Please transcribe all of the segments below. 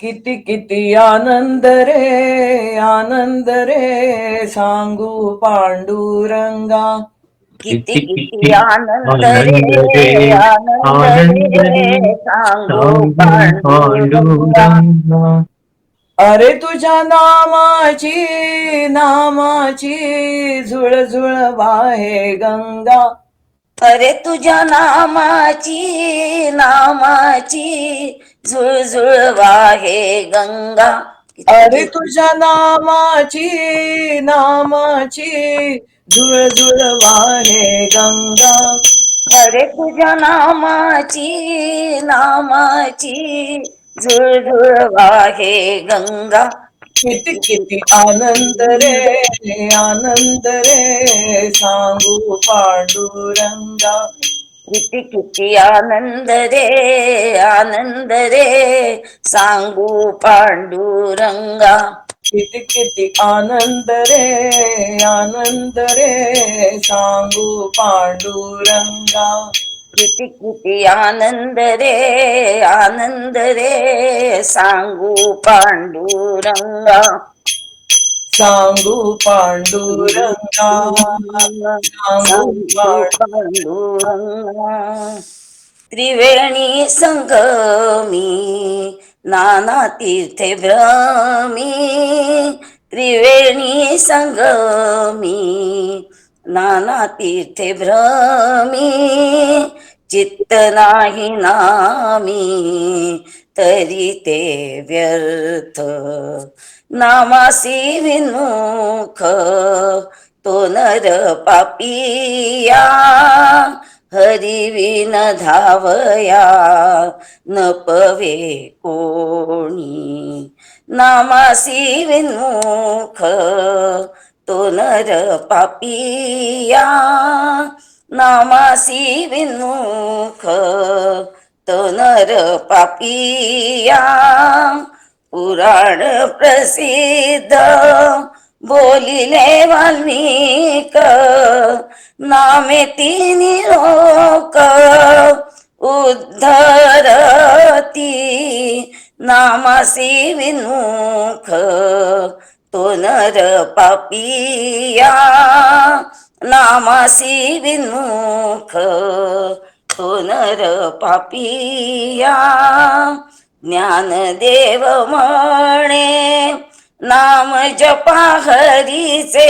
किती किती आनंद रे आनंद रे सांगू पांडुरंगा. किती किती आनंद रे आनंद रे सांगू पांडुरंगा. अरे तुझ्या नामाची नामाची झुळझुळ वाहे गंगा. अरे तुझ्या नामाची नामाची झुळझुळ वाहे गंगा. अरे तुझ्या नामाची नामाची झुळझुळ वाहे गंगा. अरे तुझ्या नामाची नामाची झुळझुळ वाहे गंगा. किती किती आनंद रे आनंद रे सांगू पांडुरंगा किती किती आनंद रे आनंद रे सांगू पांडुरंगा किती किती आनंद रे आनंद रे सांगू पांडुरंगा किती किती आनंद रे आनंद रे सांगू पांडुरंगा. सांगू पांडुरंगा सांगू पांडुरंगा. त्रिवेणी संगमी नाना तीर्थे भ्रमी त्रिवेणी संगमी नाना तीर्थे भ्रमी चित्त नाही नामी तरी ते व्यर्थ. नामासी विनुख तो नर पापिया हरिविन धावया न पवे कोणी. नामासी विनुख तो नर पापिया नामासी विनुख तो नर पापिया पुराण प्रसिद्ध बोलिले वाल्मिक नामे तिनी लोक उद्धरती नामासी विनुख तो नर पापिया नामासी विमुख तो नर पापिया ज्ञानदेव म्हणे नाम जपा हरीचे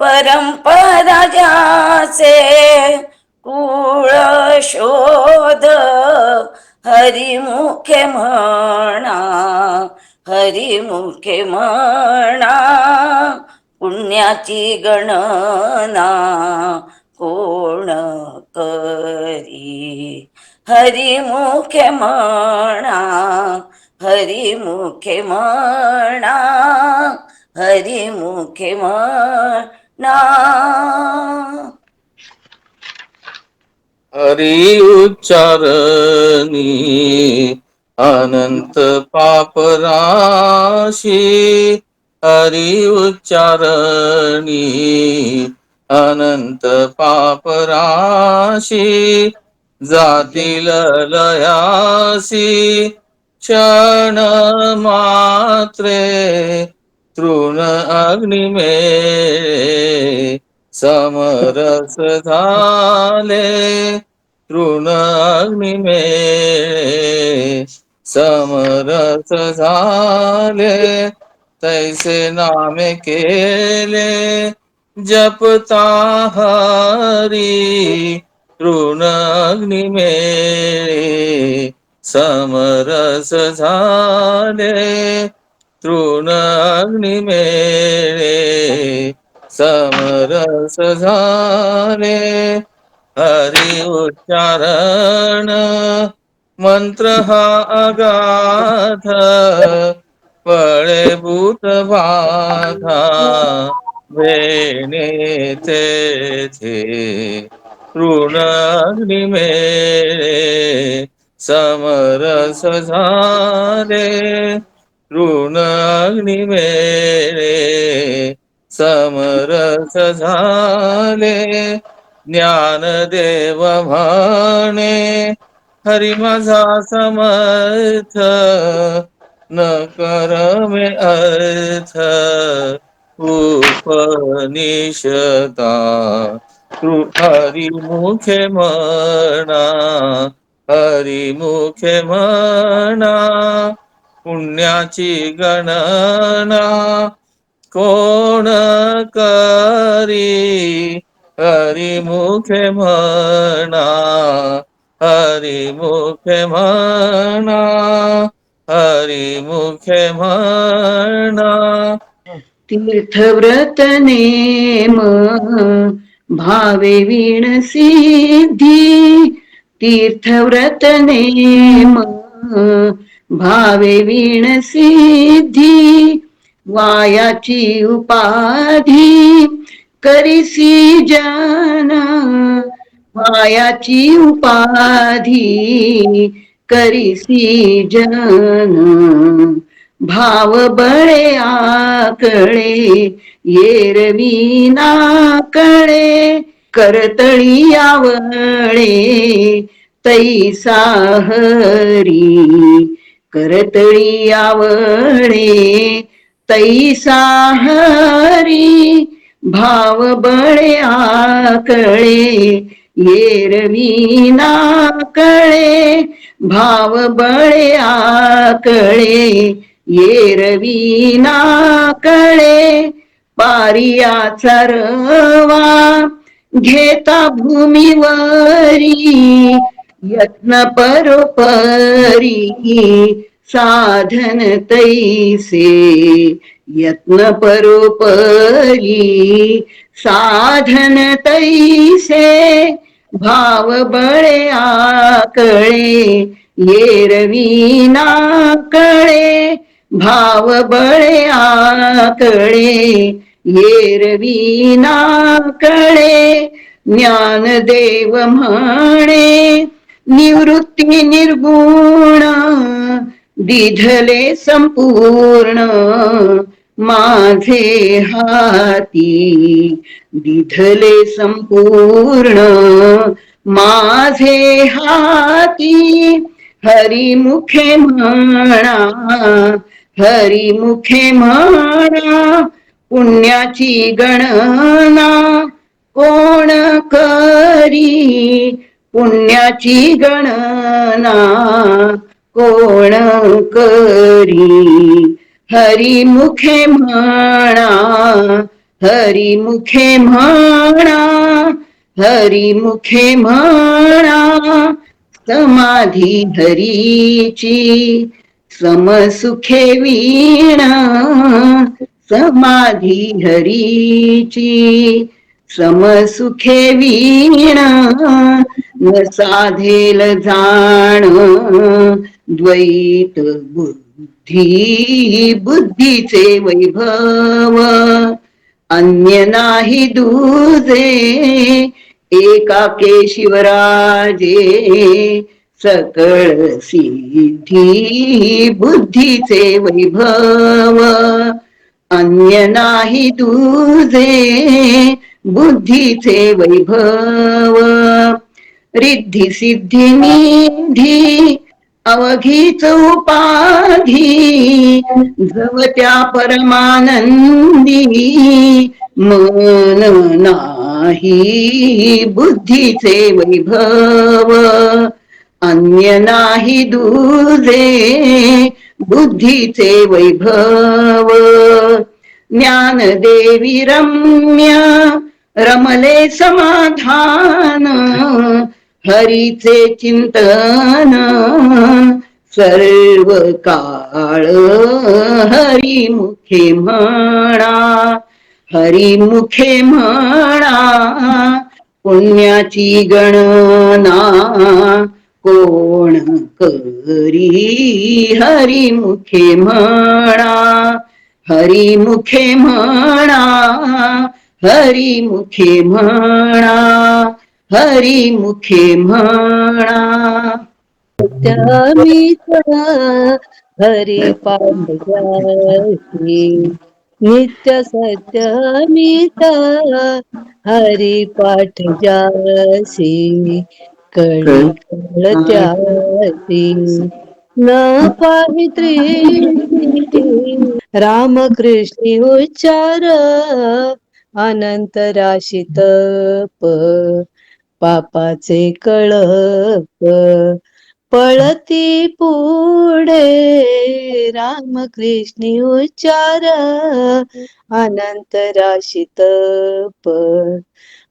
परंपरा ज्याचे कुळ शोध हरिमुखे म्हणा हरिमुखे म्हणा पुण्याची गणना कोण करी? हरिमुखे म्हणा हरिमुखे म्हणा हरिमुखे म्हणा हरी उच्चारणी अनंत पापराशी हरी उच्चारणी. अनंत पापराशी जातील लयासी क्षण मात्रे तृण अग्निमे समरस झाले तृण अग्निमे समरस झाले तैसे नामे केले. जपता हरी तृण अग्निमे समरस झाले तृण अग्निमेळे समरस झाले. हरी उच्चारण मंत्र हा अगाध पळे भूत बाधा वेणे तेथे तृण अग्निमेळे समरस झाले. ऋण अग्निमेळे समरस झाले. ज्ञानदेव म्हणे हरी माझा समर्थ न कर मे अर्थ. उपनिषदा कृ- मुखे म्हणा हरिमुखे म्हणा पुण्याची गणना कोण करी? हरी मुखे म्हणा हरिमुख मुखे म्हणा हरी म्हणा. तीर्थव्रत नेम भावे विण सिद्धी. तीर्थव्रत नेम भावे विण सिद्धी. वायाची उपाधी करिसी जाना. मायाची उपाधी करीसी जन. भाव बळे आकळे येरवी नाकळे करतळी आवळे तैसा हरी. करतळी आवळे तैसा हरी. भाव बळे आकळे येरवीना कळे भाव बळे आकळे येरवीना कळे पारियाचा रवा घेता भूमीवरी यत्न परोपरी साधन तैसे यत्न परोपरी साधन तैसे भाव बळे आकळे येरवी नाकळे. भाव बळे आकळे येरवी नाकळे. ज्ञानदेव म्हणे निवृत्ती निर्गुण दिधले संपूर्ण. माझे हाती दिधले संपूर्ण. माझे हाती हरिमुखे म्हणा हरिमुखे म्हणा पुण्याची गणना कोण करी? पुण्याची गणना कोण करी? हरिमुखे म्हणा हरिमुखे म्हणा हरिमुखे म्हणा समाधी हरीची समसुखे वीणा समाधी हरीची समसुखे वीणा न साधेल जाण द्वैत बुद्धी बुद्धीचे वैभव अन्य नाही दुजे एकाके शिवराजे सकळ सिद्धी बुद्धीचे वैभव अन्य नाही दुजे बुद्धीचे वैभव. रिद्धी सिद्धी निधी अवघीच उपाधी जवत्या परमानंदी. मन नाही बुद्धीचे वैभव अन्य नाही दुजे बुद्धीचे वैभव. ज्ञानदेवी रम्य रमले समाधान हरीचे चिंतन सर्व काळ हरिमुखे म्हणा. हरिमुखे म्हणा पुण्याची गणना कोण करी? हरिमुखे म्हणा हरिमुखे म्हणा हरिमुखे म्हणा. हरिमुखे म्हणा सत्यमित हरी पांडवासी नित्य सत्यमित हरी पाठ जासी कळी त्यासी न पावित्री रामकृष्ण उच्चार अनंत राशीत प पापाचे कळप पळती पुढे. रामकृष्णी उच्चार अनंत राशीत तप.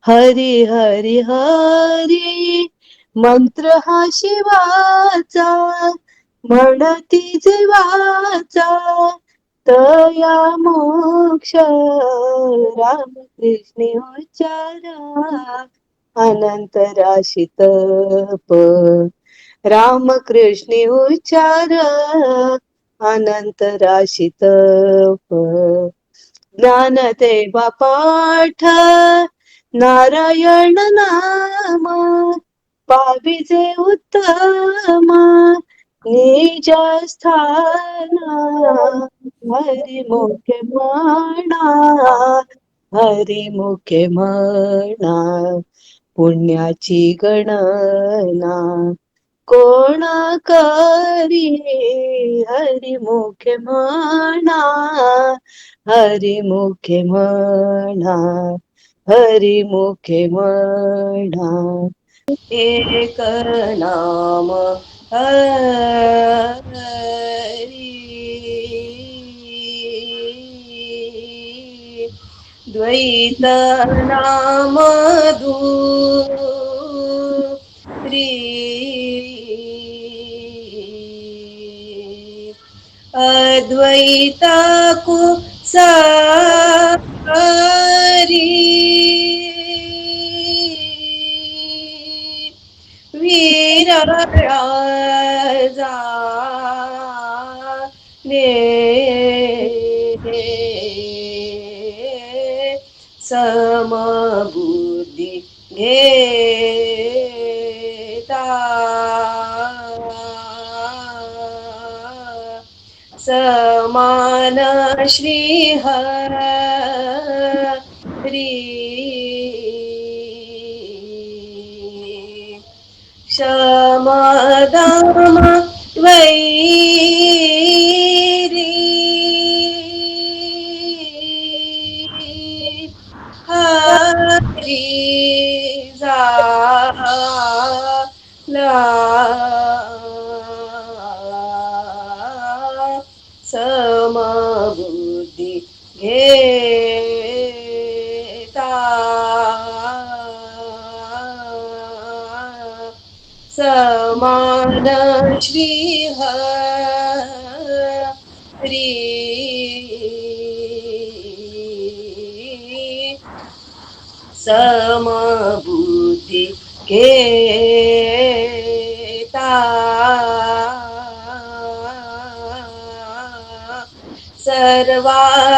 हरी हरी हरी मंत्र हा शिवाचा म्हणती जीवाचा तया मोक्ष. रामकृष्ण उच्चारा अनंत राशीत प रामकृष्ण उच्चार अनंत राशीत प ज्ञानदेवा पाठ नारायण नाम पाविजे उत्तम निज स्थान हरिमुख म्हणा हरिमुख म्हणा पुण्याची गणना कोणा करी हरिमुखे म्हणा हरिमुखे म्हणा हरिमुखे म्हणा. एक नाम हर द्वैत नाम अद्वैता को सारी। वीरराजा। ने श्रीहरी शमदम वैरी बुद्धि घेता. समान श्रीहरी समबुद्धि के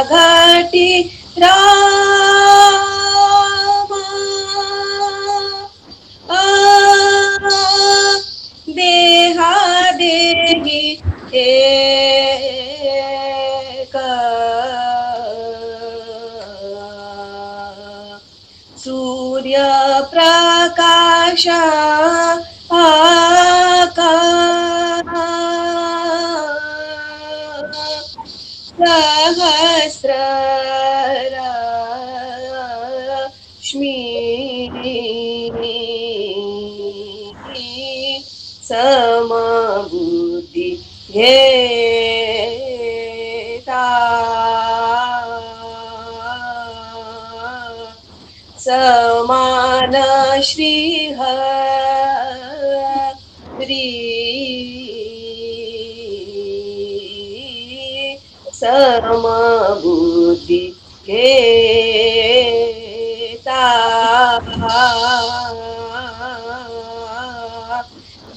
घाटी रामा. देहा देही एक. सूर्य प्रकाश आ रश्मी समबुद्धी घेता समान श्रीहरी समबुद्धी घेता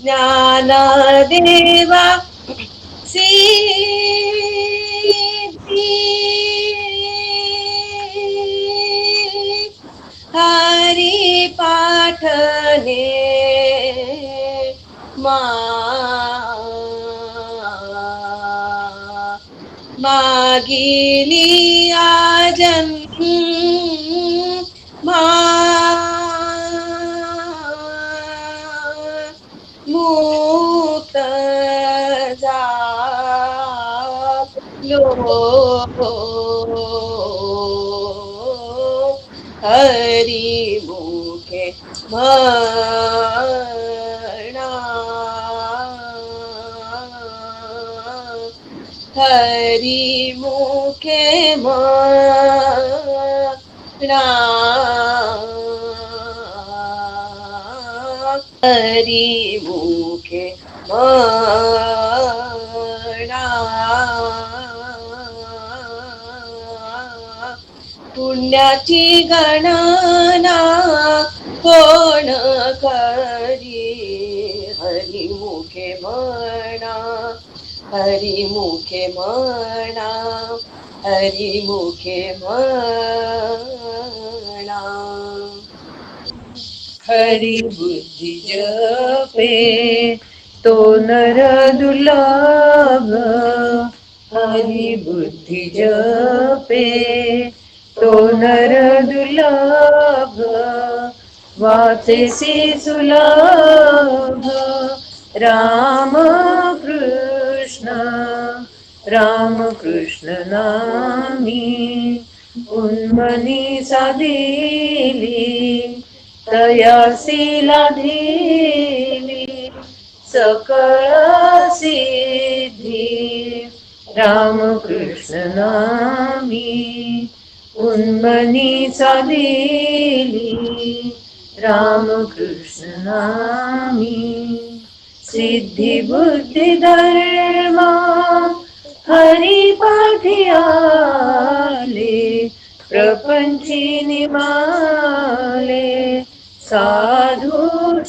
ज्ञानदेवा सिद्धी हरी पाठने मागी लिया जन्म मा मूत लो हरि मुखे मा हरी मुखे म्हणा हरी मुखे म्हणा पुण्याची गणना कोण करी हरिमुखे म्हणा हरिमुखे म्हणा हरिमुखे म्हणा हरी बुद्धी जपे तो नर दुर्लभ। हरी बुद्धी जपे तो नर दुर्लभ। वाचेसी सुलभ राम कृष्ण राम कृष्ण नामी उन्मनी साधिली तयासी लाधिली सकळ सिद्धी रामकृष्ण नामी उन्मनी साधिली रामकृष्ण नामी। सिद्धी बुद्धी धर्म हरी पाठी आले प्रपंची निमाले साधू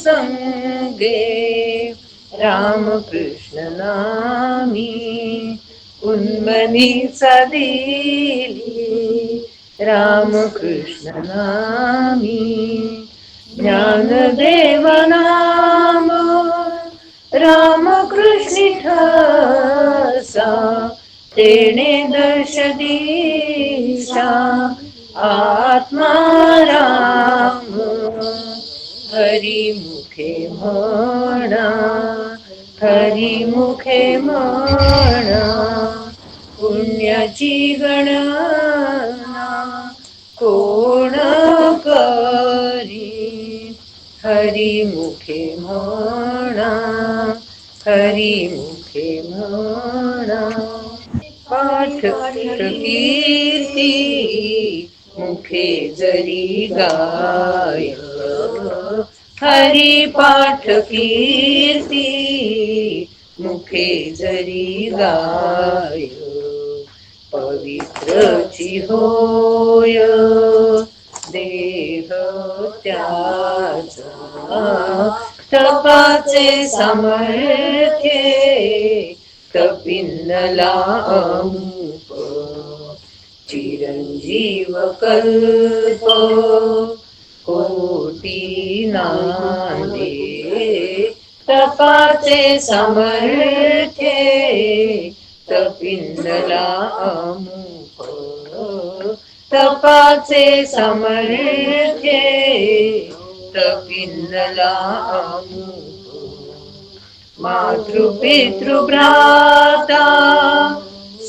संगे रामकृष्ण नामी उन्मनी सदिली रामकृष्ण नामी ज्ञानदेव नाम रामकृष्ण ठसा तेणे दर्श दिशा आत्मा राम हरी मुखे म्हणा हरी मुखे म्हणा पुण्याची गणना कोण करी हरी मुखे म्हणा हरी मुखे म्हणा पाठ कीर्ती मुखे जरी गाय. हरी पाठ कीर्ती मुखे जरी गाय. पवित्रची होय देह त्याचा. तपाचे समर्थे कपिन्नला अमुप चिरंजीव कल्प कोटी नांदे. तपाचे समर्थे कपिन्नला अमुप तपाचे समर्थे कपिन्नला अमुप मातृपितृभ्राता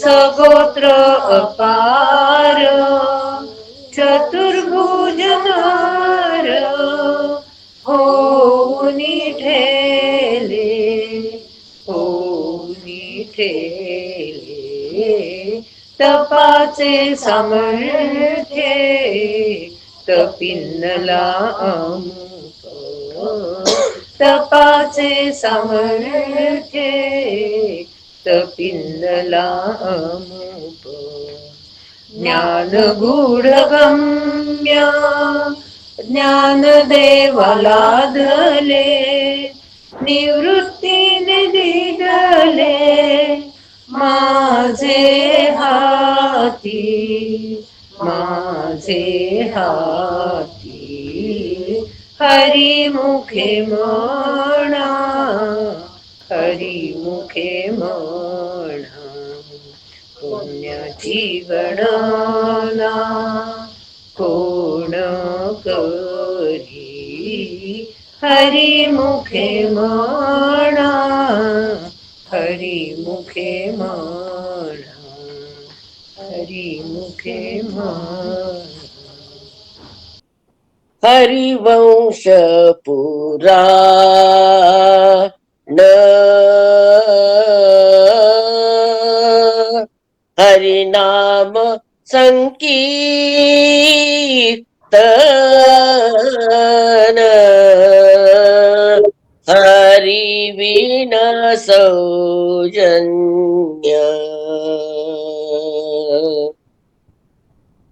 सगोत्र अपार चतुर्भुज नर होऊनी ठेले होऊनी ठेले तपाचे समर्थे पिन्नला अमुक तपाचे समर्थे तपिन्नला अमुप ज्ञान गूढगम्य ज्ञान देवाला धले निवृत्तीने दिदले माझे हाती. माझे हाती हरी मुखे म्हणा हरी मुखे म्हणा पुण्याची गणना कोण करी? हरी मुखे म्हणा हरी मुखे म्हणा हरिमुखे हरिवंश पुरा हरिनाम संकीर्तन। हरिविण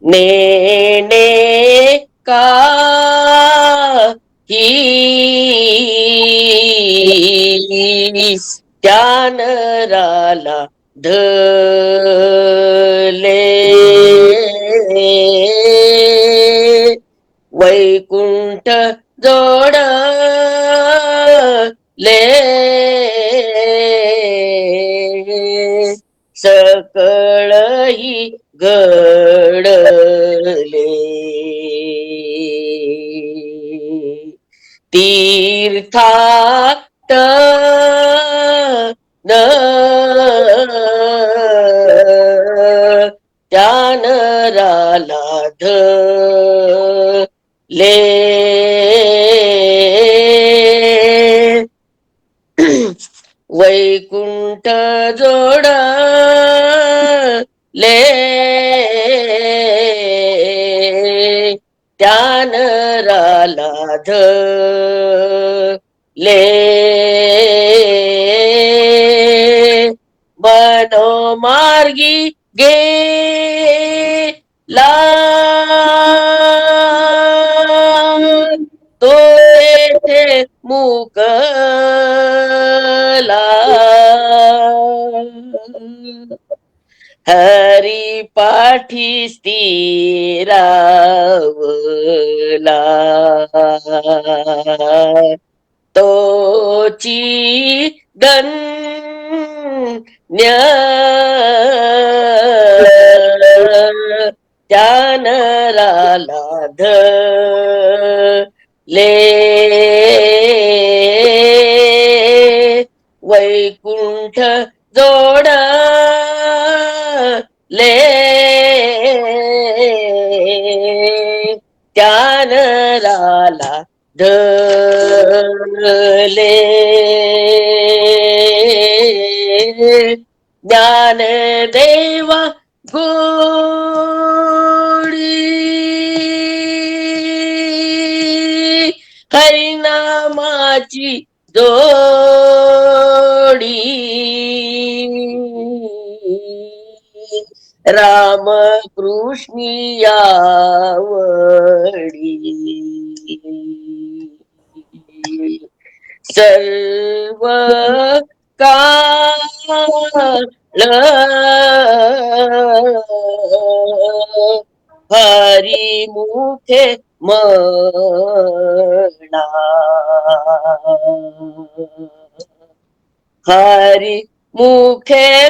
नेणे का ही त्यानराला धले वैकुंठ जोड ले सकळही घडले तीर्थाट न त्यानराला ले वैकुंठ जोड ले त्यानराला ले मनोमार्गी गे ला तो येथे हरी पाठी स्थिरावला. तोची धन्य त्यानराला ले वैकुंठ जोडा ले। त्यानराला धले ज्ञानदेवा गोडी हरिनामाची जोडी। राम कृष्णियावडी सर्व काळ हरी मुखे म्हणा हरी मुखे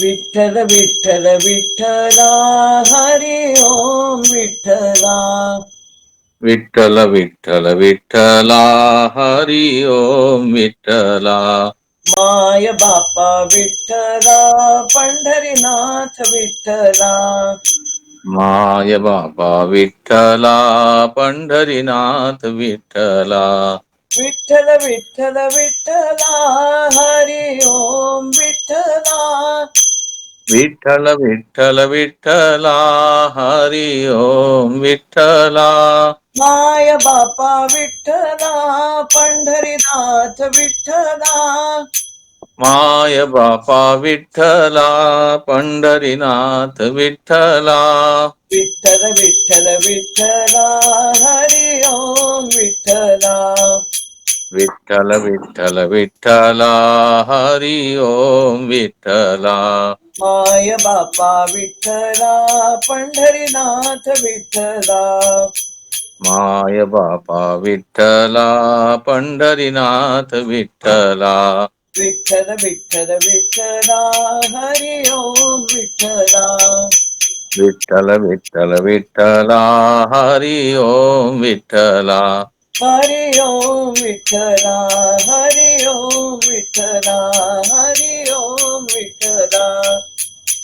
विठ्ठल विठ्ठल विठ्ठला हरी ओम विठ्ठला. विठ्ठल विठ्ठल विठ्ठला हरी ओम विठ्ठला. माय बापा विठ्ठला पंढरीनाथ विठ्ठला. माय बाबा विठ्ठला पंढरीनाथ विठ्ठला. विठ्ठल विठ्ठल विठ्ठला हरी ओम विठ्ठला. विठ्ठल विठ्ठल विठ्ठला हरी ओम विठ्ठला. माय बापा विठ्ठला पंढरीनाथ विठ्ठला. माय बापा विठ्ठला पंढरीनाथ विठ्ठला. विठ्ठल विठ्ठल विठ्ठला हरी ओम विठ्ठला. विठ्ठल विठ्ठल विठ्ठला हरी ओम विठ्ठला. माय बापा विठ्ठला पंढरीनाथ विठ्ठला. माय बापा विठ्ठला पंढरीनाथ विठ्ठला. विठ्ठल विठ्ठल विठ्ठला हरी ओम विठ्ठला. विठ्ठल विठ्ठल विठ्ठला हरी ओम विठ्ठला. हरि ओम विठ्ठला हरि ओम विठ्ठला हरि ओम विठ्ठला